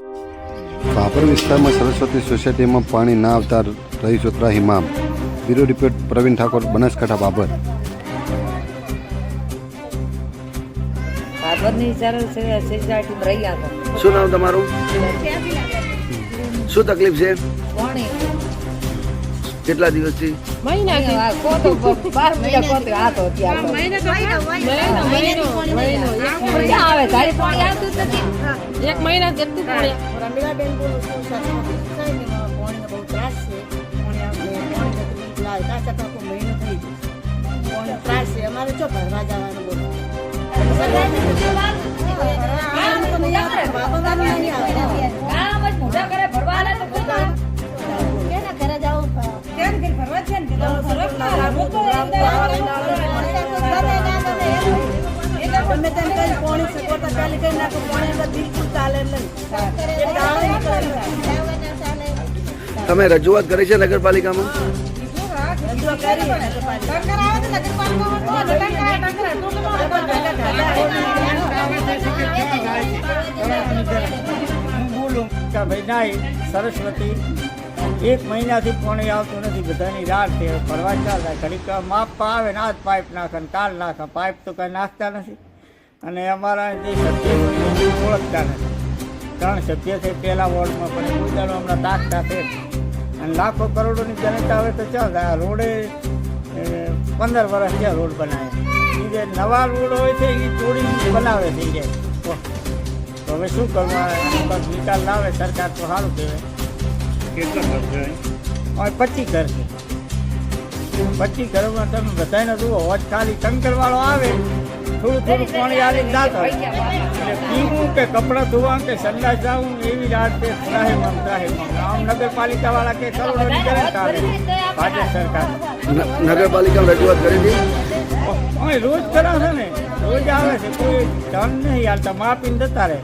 ભાભર વિસ્તારમાં સરસ્વતી સોસાયટીમાં પાણી ના આવતા રહીશો ત્રાહિમામ બ્યુરો રિપોર્ટ પ્રવીણ ઠાકોર બનાસકાંઠા બાબર. શું નામ તમારું? શું તકલીફ છે? કેટલા દિવસથી? મહિના. એક મહિના જેટલું પાણી રમીલાબેન બોલું છું સોસાયટીમાં બહુ ત્રાસ છે કાચા પાકો મહિનો થઈ ગયો પાણીનો ત્રાસ છે અમારે જો ભરવા જવાનું બોલો ગામમાં જ મોઢા કરે ભરવા આલે તો નાખો પાણી બિલકુલ ચાલે નહીં. તમે રજૂઆત કરી છે નગરપાલિકામાં? હું બોલું કે ભાઈ નાઈ સરસ્વતી એક મહિનાથી પાણી આવતું નથી બધાની રાત છે ફરવા ચાલતા ઘડીક માપવા આવે ને આજ પાઇપ નાખે ને કાલ નાખે પાઇપ તો કંઈ નાખતા નથી. અને અમારા જે સભ્ય ઓળખતા નથી. ત્રણ સભ્ય છે પહેલા વોર્ડમાં પણ એ હમણાં દાખતા છે અને લાખો કરોડોની જનતા આવે તો ચાલ આ રોડે પંદર વર્ષ થયા રોડ બનાવે. એ જે નવા રોડ હોય છે એ તોડી બનાવે છે એ તો હવે શું કરવા? નિકાલ લાવે સરકાર તો સારું કહેવાય. કેટલા હવે પચીસ ઘર છે. પચીસ ઘરોમાં તમે બધાને જુઓ હોજ ખાલી ટંકરવાળો આવે. થોડું થોડું પાણી આવી જાતો. એટલે પીવું કે કપડાં ધોવા કે સંડાસ જવું એવી રાત છે ત્રાહિમામ ત્રાહિમામ આમ નગરપાલિકાવાળા કે કરોડોની કરે તારે. ભાજપ સરકાર. નગરપાલિકા રજૂઆત કરી હતી? અહીં રોજ કરાવે ને. રોજ આવે છે કોઈ ધન નહીં હાલતા માપીને જતા રહે.